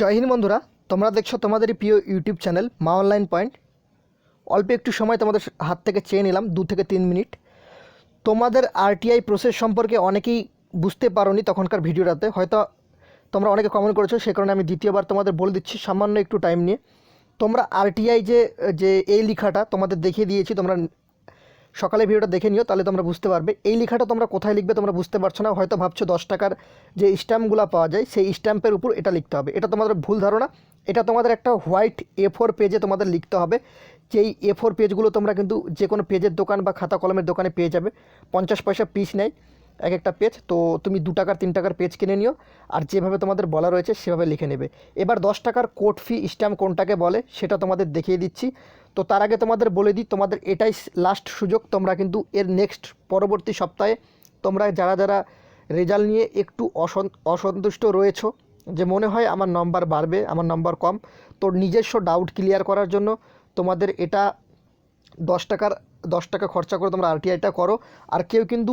জয় হিন্দ বন্ধুরা, তোমরা দেখছ তোমাদেরই প্রিয় YouTube channel Maa online point. অল্প একটু সময় তোমাদের হাত থেকে চেয়ে নিলাম, দু থেকে তিন মিনিট। তোমাদের আরটিআই প্রসেস সম্পর্কে অনেকেই বুঝতে পারোনি তখনকার ভিডিওটাতে। হয়তো তোমরা অনেকে কমেন্ট করেছ, সে কারণে আমি দ্বিতীয়বার তোমাদের বলে দিচ্ছি, সামান্য একটু টাইম নিয়ে। তোমরা আরটিআই যে যে এই লেখাটা তোমাদের দেখিয়ে দিয়েছি, তোমরা সকালে ভিডিওটা দেখে নিও, তাহলে তোমরা বুঝতে পারবে। এই লেখাটা তোমরা কোথায় লিখবে তোমরা বুঝতে পারছ না, হয়তো ভাবছ দশ টাকার যে স্ট্যাম্পগুলো পাওয়া যায়, সেই স্ট্যাম্পের উপর এটা লিখতে হবে। এটা তোমাদের ভুল ধারণা। এটা তোমাদের একটা হোয়াইট এ ফোর পেজে তোমাদের লিখতে হবে। যেই এ ফোর পেজগুলো তোমরা কিন্তু যে কোনো পেজের দোকান বা খাতা কলমের দোকানে পেয়ে যাবে। পঞ্চাশ পয়সা পিস নেয়। এক একটা পেজ তো তুমি দু টাকার, তিন টাকার পেজ কিনে নিও। আর যেভাবে তোমাদের বলা রয়েছে, সেভাবে লিখে নেবে। এবার দশ টাকার কোড ফি স্ট্যাম্প কোনটাকে বলে, সেটা তোমাদের দেখিয়ে দিচ্ছি। তো তার আগে তোমাদের বলে দিই, তোমাদের এটাই লাস্ট সুযোগ, তোমরা কিন্তু এর নেক্সট পরবর্তী সপ্তাহে তোমরা যারা যারা রেজাল্ট নিয়ে একটু অসন্তুষ্ট রয়েছো, যে মনে হয় আমার নম্বর বাড়বে, আমার নম্বর কম, তো নিজস্ব ডাউট ক্লিয়ার করার জন্য তোমাদের এটা দশ টাকার, দশ টাকা খরচা করে তোমরা আরটিআইটা করো। আর কেউ কিন্তু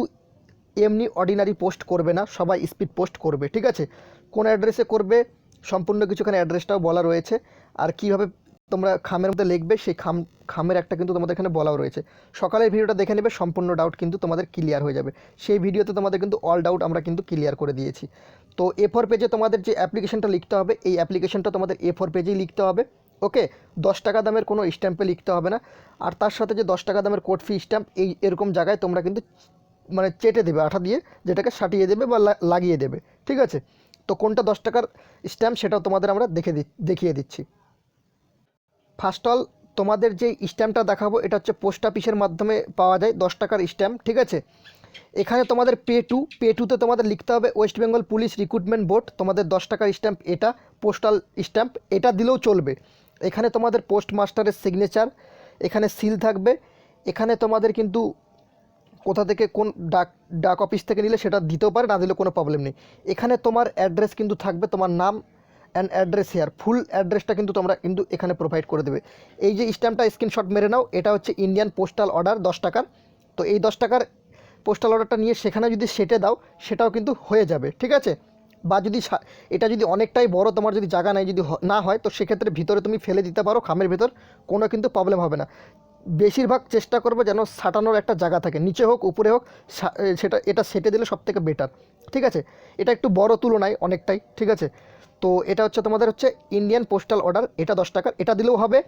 এমনি অর্ডিনারি পোস্ট করবে না, সবাই স্পিড পোস্ট করবে, ঠিক আছে? কোন অ্যাড্রেসে করবে, সম্পূর্ণ কিছুখানে অ্যাড্রেসটাও বলা রয়েছে। আর কীভাবে তোমরা খামের মধ্যে লিখবে, সেই খাম, খামের একটা কিন্তু তোমাদের এখানে বলাও রয়েছে। সকালের ভিডিওটা দেখে নেবে, সম্পূর্ণ ডাউট কিন্তু তোমাদের ক্লিয়ার হয়ে যাবে। সেই ভিডিওতে তোমাদের কিন্তু অল ডাউট আমরা কিন্তু ক্লিয়ার করে দিয়েছি। তো এ ফোর পেজে তোমাদের যে অ্যাপ্লিকেশনটা লিখতে হবে, এই অ্যাপ্লিকেশনটা তোমাদের এ ফোর পেজেই লিখতে হবে ওকে দশ টাকা দামের কোনো স্ট্যাম্পে লিখতে হবে না। আর তার সাথে যে দশ টাকা দামের কোড ফি স্ট্যাম্প এই এরকম জায়গায় তোমরা কিন্তু মানে চেটে দেবে আঠা দিয়ে, যেটাকে সাটিয়ে দেবে বা লাগিয়ে দেবে, ঠিক আছে? তো কোনটা দশ টাকার স্ট্যাম্প সেটাও তোমাদের আমরা দেখে দেখিয়ে দিচ্ছি। ফার্স্ট অল তোমাদের যে স্ট্যাম্পটা দেখাবো, এটা হচ্ছে পোস্ট অফিসের মাধ্যমে পাওয়া যায় দশ টাকার স্ট্যাম্প ঠিক আছে? এখানে তোমাদের পে টু পে টুতে তোমাদের লিখতে হবে West Bengal police recruitment board তোমাদের দশ টাকার স্ট্যাম্প এটা পোস্টাল স্ট্যাম্প এটা দিলেও চলবে। এখানে তোমাদের পোস্ট মাস্টারের সিগনেচার এখানে সিল থাকবে, এখানে তোমাদের কিন্তু কোথা থেকে কোন ডাক ডাক অফিস থেকে নিলে সেটা দিতেও পারে, না দিলে কোনো প্রবলেম নেই। এখানে তোমার অ্যাড্রেস কিন্তু থাকবে, তোমার নাম অ্যান্ড অ্যাড্রেস হেয়ার ফুল অ্যাড্রেসটা কিন্তু তোমরা কিন্তু এখানে প্রোভাইড করে দেবে। এই যে স্ট্যাম্পটা স্ক্রিনশট মেরে নাও, এটা হচ্ছে ইন্ডিয়ান পোস্টাল অর্ডার দশ টাকার তো এই দশ টাকার পোস্টাল অর্ডারটা নিয়ে সেখানে যদি সেটে দাও, সেটাও কিন্তু হয়ে যাবে, ঠিক আছে? বা যদি এটা যদি অনেকটাই বড়, তোমার যদি জায়গা নাই যদি না হয়, তো সেক্ষেত্রে ভিতরে তুমি ফেলে দিতে পারো, খামের ভিতর, কোনো কিন্তু প্রবলেম হবে না। বেশিরভাগ চেষ্টা করব যেন সাটানোর একটা জায়গা থাকে। নিচে হোক, উপরে হোক সেটা এটা সেটে দিলে সব থেকে বেটার ঠিক আছে? এটা একটু বড় তুলনায় অনেকটাই, ঠিক আছে? তো এটা হচ্ছে তোমাদের হচ্ছে ইন্ডিয়ান পোস্টাল অর্ডার এটা দশ টাকার, এটা দিলেও হবে।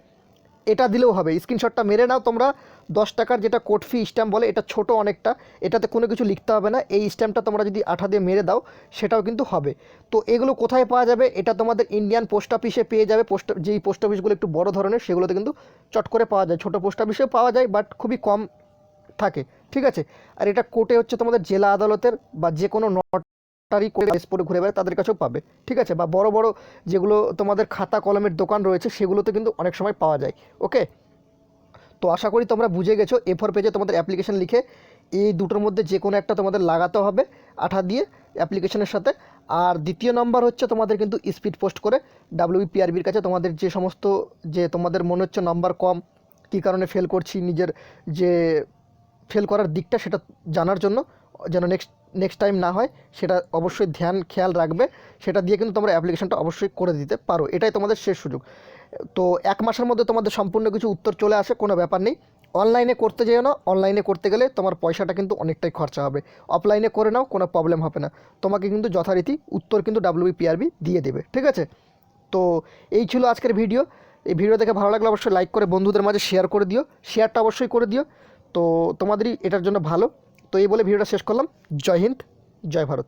এটা দিলেও হবে। স্ক্রিনশটটা মেরে নাও তোমরা। দশ টাকার যেটা কোড ফি স্ট্যাম্প বলে, এটা ছোট অনেকটা। এটাতে কোনো কিছু লিখতে হবে না। এই স্ট্যাম্পটা তোমরা যদি আঠা দিয়ে মেরে দাও, সেটাও কিন্তু হবে। তো এগুলো কোথায় পাওয়া যাবে? এটা তোমাদের ইন্ডিয়ান পোস্ট অফিসে পেয়ে যাবে। পোস্ট, যেই পোস্ট অফিসগুলো একটু বড় ধরনের, সেগুলোতে কিন্তু চট করে পাওয়া যায়। ছোটো পোস্ট অফিসেও পাওয়া যায় বাট খুবই কম থাকে। ঠিক আছে? আর এটা কোর্টে হচ্ছে তোমাদের জেলা আদালতের বা যে কোনো নটারি করে পরে ঘুরে বেড়ায়, তাদের কাছেও পাবে। ঠিক আছে? বা বড় বড় যেগুলো তোমাদের খাতা কলমের দোকান রয়েছে, সেগুলোতে কিন্তু অনেক সময় পাওয়া যায়। ওকে? তো আশা করি তোমরা বুঝে গেছো এ ফোর পেজে তোমাদের অ্যাপ্লিকেশন লিখে এই দুটোর মধ্যে যে কোনো একটা তোমাদের লাগাতে হবে, আঠা দিয়ে অ্যাপ্লিকেশনের সাথে। আর দ্বিতীয় নম্বর হচ্ছে তোমাদের কিন্তু স্পিড পোস্ট করে ডাব্লিউপিআরবির কাছে তোমাদের যে সমস্ত, যে তোমাদের মনে হচ্ছে নম্বর কম, কী কারণে ফেল করছি, নিজের যে ফেল করার দিকটা সেটা জানার জন্য, যেন নেক্সট নেক্সট টাইম না হয়, সেটা অবশ্যই ধ্যান, খেয়াল রাখবে। সেটা দিয়ে কিন্তু তোমরা অ্যাপ্লিকেশনটা অবশ্যই করে দিতে পারো। এটাই তোমাদের শেষ সুযোগ। তো এক মাসের মধ্যে তোমাদের সম্পূর্ণ কিছু উত্তর চলে আসে, কোনো ব্যাপার নেই। অনলাইনে করতে যেও না অনলাইনে করতে গেলে তোমার পয়সাটা কিন্তু অনেকটাই খরচা হবে। অফলাইনে করে নাও, কোনো প্রবলেম হবে না। তোমাকে কিন্তু যথারীতি উত্তর কিন্তু ডাব্লিউপিআরবি দিয়ে দেবে, ঠিক আছে? তো এই ছিল আজকের ভিডিও এই ভিডিও দেখে ভালো লাগলে অবশ্যই লাইক করে বন্ধুদের মাঝে শেয়ার করে দিও। শেয়ারটা অবশ্যই করে দিও। তো তোমাদেরই এটার জন্য ভালো। তো এই বলে ভিডিওটা শেষ করলাম। জয় হিন্দ জয় ভারত।